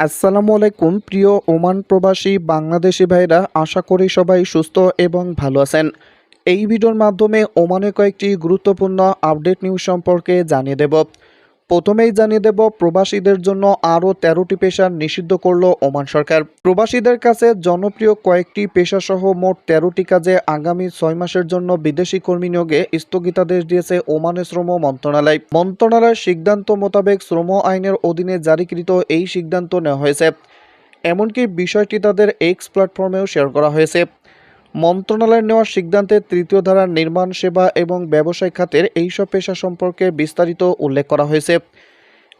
আসসালামু আলাইকুম, প্রিয় ওমান প্রবাসী বাংলাদেশি ভাইরা, আশা করি সবাই সুস্থ এবং ভালো আছেন। এই ভিডিওর মাধ্যমে ওমানে কয়েকটি গুরুত্বপূর্ণ আপডেট নিউজ সম্পর্কে জানিয়ে দেব। প্রথমেই জানিয়ে দেব, প্রবাসীদের জন্য আরও তেরোটি পেশা নিষিদ্ধ করল ওমান সরকার। প্রবাসীদের কাছে জনপ্রিয় কয়েকটি পেশাসহ মোট তেরোটি কাজে আগামী ছয় মাসের জন্য বিদেশি কর্মী নিয়োগে স্থগিতাদেশ দিয়েছে ওমানের শ্রম মন্ত্রণালয়। মন্ত্রণালয়ের সিদ্ধান্ত মোতাবেক শ্রম আইনের অধীনে জারিকৃত এই সিদ্ধান্ত নেওয়া হয়েছে। এমনকি বিষয়টি তাদের এক্স প্ল্যাটফর্মেও শেয়ার করা হয়েছে। মন্ত্রণালয়ের নেওয়া সিদ্ধান্তে তৃতীয় ধারার নির্মাণ সেবা এবং ব্যবসায় খাতের এইসব পেশা সম্পর্কে বিস্তারিত উল্লেখ করা হয়েছে।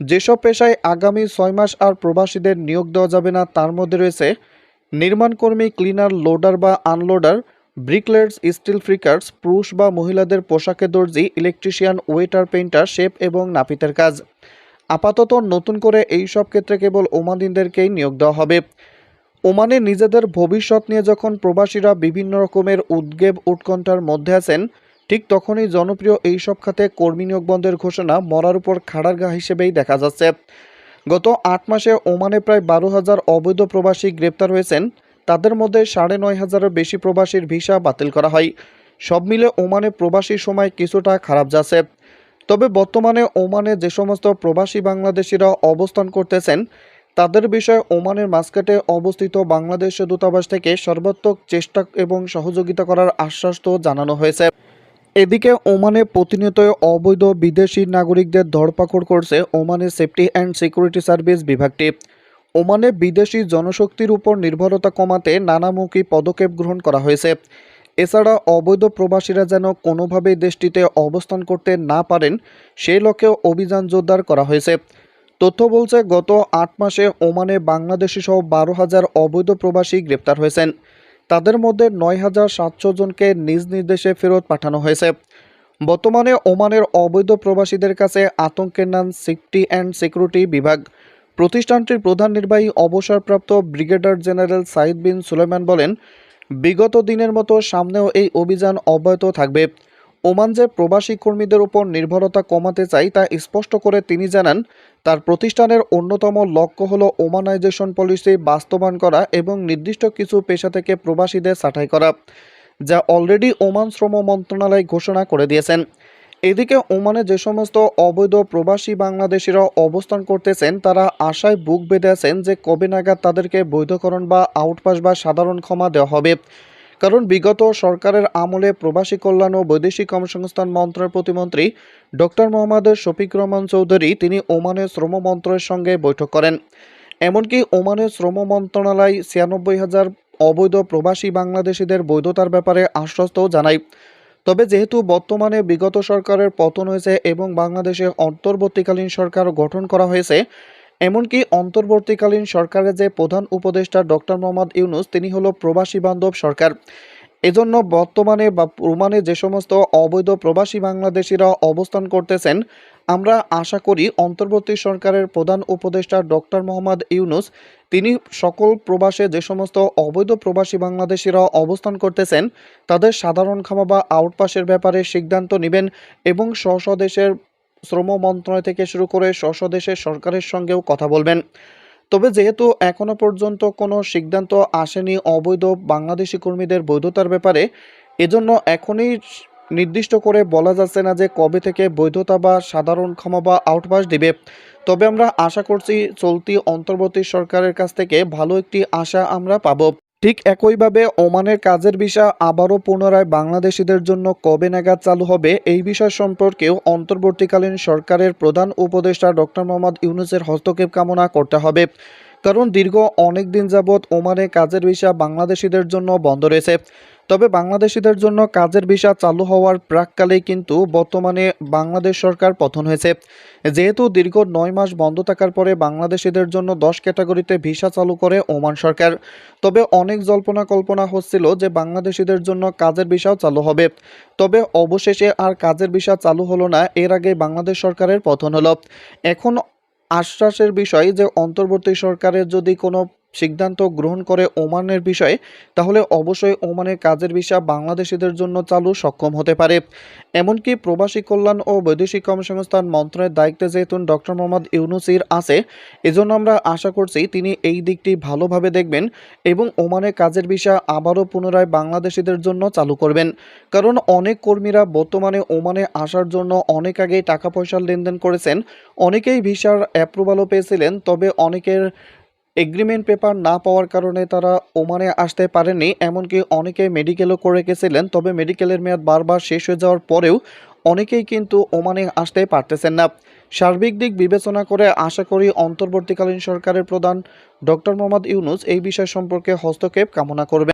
যেসব পেশায় আগামী ছয় মাস আর প্রবাসীদের নিয়োগ দেওয়া যাবে না, তার মধ্যে রয়েছে নির্মাণকর্মী, ক্লিনার, লোডার বা আনলোডার ব্রিকলেটস স্টিল ফ্রিকার্স, পুরুষ বা মহিলাদের পোশাকে দর্জি, ইলেকট্রিশিয়ান, ওয়েটার পেইন্টার শেপ এবং নাপিতের কাজ। আপাতত নতুন করে এই সব ক্ষেত্রে কেবল ওমানিনদেরকেই নিয়োগ দেওয়া হবে। ওমানে নিজেদের ভবিষ্যৎ নিয়ে যখন প্রবাসীরা বিভিন্ন রকমের উদ্বেগ উৎকণ্ঠার মধ্যে আছেন, ঠিক তখনই জনপ্রিয় এই সব খাতে কর্মী নিয়োগ বন্ধের ঘোষণা মরার উপর খাড়ার গা হিসেবেই দেখা যাচ্ছে। গত আট মাসে ওমানে প্রায় বারো হাজার অবৈধ প্রবাসী গ্রেপ্তার হয়েছেন। তাদের মধ্যে সাড়ে নয় হাজারের বেশি প্রবাসীর ভিসা বাতিল করা হয়। সব মিলে ওমানে প্রবাসী সময় কিছুটা খারাপ যাচ্ছে। তবে বর্তমানে ওমানে যে সমস্ত প্রবাসী বাংলাদেশিরা অবস্থান করতেছেন তাদের বিষয়ে ওমানের মাস্কেটে অবস্থিত বাংলাদেশ দূতাবাস থেকে সর্বাত্মক চেষ্টা এবং সহযোগিতা করার আশ্বাস তো জানানো হয়েছে। এদিকে ওমানে প্রতিনিয়ত অবৈধ বিদেশি নাগরিকদের ধরপাকড় করছে ওমানের সেফটি অ্যান্ড সিকিউরিটি সার্ভিস বিভাগটি। ওমানে বিদেশি জনশক্তির উপর নির্ভরতা কমাতে নানামুখী পদক্ষেপ গ্রহণ করা হয়েছে। এছাড়া অবৈধ প্রবাসীরা যেন কোনোভাবেই দেশটিতে অবস্থান করতে না পারেন সেই লক্ষ্যেও অভিযান জোরদার করা হয়েছে। তথ্য বলছে, গত আট মাসে ওমানে বাংলাদেশি সহ বারো হাজার অবৈধ প্রবাসী গ্রেপ্তার হয়েছেন। তাদের মধ্যে নয় হাজার সাতশো জনকে নিজ নির্দেশে ফেরত পাঠানো হয়েছে। বর্তমানে ওমানের অবৈধ প্রবাসীদের কাছে আতঙ্কের নাম সেফটি অ্যান্ড সিকিউরিটি বিভাগ। প্রতিষ্ঠানটির প্রধান নির্বাহী অবসরপ্রাপ্ত brigadier general Said bin Sulaiman বলেন, বিগত দিনের মতো সামনেও এই অভিযান অব্যাহত থাকবে। ওমান যে প্রবাসী কর্মীদের উপর নির্ভরতা কমাতে চাই তা স্পষ্ট করে তিনি জানান, তার প্রতিষ্ঠানের অন্যতম লক্ষ্য হল ওমানাইজেশন পলিসি বাস্তবায়ন করা এবং নির্দিষ্ট কিছু পেশা থেকে প্রবাসীদের ছাঁটাই করা, যা অলরেডি ওমান শ্রম মন্ত্রণালয় ঘোষণা করে দিয়েছেন। এদিকে ওমানে যে সমস্ত অবৈধ প্রবাসী বাংলাদেশিরা অবস্থান করতেছেন, তারা আশায় বুক বেঁধে আছেন যে কবে নাগাদ তাদেরকে বৈধকরণ বা আউটপাস বা সাধারণ ক্ষমা দেওয়া হবে। কারণ বিগত সরকারের আমলে প্রবাসী কল্যাণ ও বৈদেশিক কর্মসংস্থান মন্ত্রণালয়ের প্রতিমন্ত্রী ডক্টর মোহাম্মদ শফিক রহমান চৌধুরী তিনি ওমানের শ্রম মন্ত্রণের সঙ্গে বৈঠক করেন। এমনকি ওমানের শ্রম মন্ত্রণালয় ছিয়ানব্বই হাজার অবৈধ প্রবাসী বাংলাদেশিদের বৈধতার ব্যাপারে আশ্বস্তও জানায়। তবে যেহেতু বর্তমানে বিগত সরকারের পতন হয়েছে এবং বাংলাদেশে অন্তর্বর্তীকালীন সরকার গঠন করা হয়েছে এমনকি অন্তর্বর্তীকালীন সরকারের যে প্রধান উপদেষ্টা ডক্টর মোহাম্মদ ইউনুস, তিনি হলো প্রবাসী বান্ধব সরকার। এজন্য বর্তমানে বা প্রমাণে যে সমস্ত অবৈধ প্রবাসী বাংলাদেশিরা অবস্থান করতেছেন, আমরা আশা করি অন্তর্বর্তী সরকারের প্রধান উপদেষ্টা ডক্টর মোহাম্মদ ইউনুস, তিনি সকল প্রবাসে যে সমস্ত অবৈধ প্রবাসী বাংলাদেশিরা অবস্থান করতেছেন, তাদের সাধারণ ক্ষমা বা আউটপাসের ব্যাপারে সিদ্ধান্ত নেবেন এবং স্ব স্ব দেশের শ্রম মন্ত্রণালয় থেকে শুরু করে স্ব স্ব সরকারের সঙ্গেও কথা বলবেন। তবে যেহেতু এখনও পর্যন্ত কোনো সিদ্ধান্ত আসেনি অবৈধ বাংলাদেশি কর্মীদের বৈধতার ব্যাপারে, এজন্য এখনই নির্দিষ্ট করে বলা যাচ্ছে না যে কবে থেকে বৈধতা বা সাধারণ ক্ষমা বা আউটপাস দিবে। তবে আমরা আশা করছি চলতি অন্তর্বর্তী সরকারের কাছ থেকে ভালো একটি আশা আমরা পাবো। ঠিক একইভাবে ওমানের কাজের বিষয় আবারও পুনরায় বাংলাদেশিদের জন্য কবে নাগাদ চালু হবে এই বিষয় সম্পর্কেও অন্তর্বর্তীকালীন সরকারের প্রধান উপদেষ্টা ডক্টর মোহাম্মদ ইউনুসের হস্তক্ষেপ কামনা করতে হবে। কারণ দীর্ঘ অনেক দিন যাবৎ ওমানে কাজের ভিসা বাংলাদেশিদের জন্য বন্ধ রয়েছে। তবে বাংলাদেশিদের জন্য কাজের ভিসা চালু হওয়ার প্রাককালেই কিন্তু বর্তমানে বাংলাদেশ সরকার পতন হয়েছে। যেহেতু দীর্ঘ নয় মাস বন্ধ থাকার পরে বাংলাদেশিদের জন্য দশ ক্যাটাগরিতে ভিসা চালু করে ওমান সরকার। তবে অনেক জল্পনা কল্পনা হচ্ছিল যে বাংলাদেশিদের জন্য কাজের ভিসাও চালু হবে। তবে অবশেষে আর কাজের ভিসা চালু হলো না, এর আগে বাংলাদেশ সরকারের পতন হলো। এখন আশ্বাসের বিষয় যে অন্তর্বর্তী সরকারের যদি কোনো সিদ্ধান্ত গ্রহণ করে ওমানের বিষয়ে, তাহলে অবশ্যই ওমানের কাজের ভিসা বাংলাদেশিদের জন্য চালু সক্ষম হতে পারে। এমনকি প্রবাসী কল্যাণ ও বৈদেশিক কর্মসংস্থান মন্ত্রণের দায়িত্বে যেহেতু ডক্টর মোহাম্মদ ইউনুসির আছে, এজন্য আমরা আশা করছি তিনি এই দিকটি ভালোভাবে দেখবেন এবং ওমানের কাজের ভিসা আবারও পুনরায় বাংলাদেশিদের জন্য চালু করবেন। কারণ অনেক কর্মীরা বর্তমানে ওমানে আসার জন্য অনেক আগেই টাকা পয়সার লেনদেন করেছেন, অনেকেই ভিসার অ্যাপ্রুভালও পেয়েছিলেন, তবে অনেকের এগ্রিমেন্ট পেপার না পাওয়ার কারণে তারা ওমানে আসতে পারেনি এমনকি অনেকে মেডিকেলও করে গেছিলেন, তবে মেডিকেলের মেয়াদ বারবার শেষ হয়ে যাওয়ার পরেও অনেকেই কিন্তু ওমানে আসতে পারতেছেন না। সার্বিক দিক বিবেচনা করে আশা করি অন্তর্বর্তীকালীন সরকারের প্রধান ডক্টর মোহাম্মদ ইউনুস এই বিষয় সম্পর্কে হস্তক্ষেপ কামনা করবেন।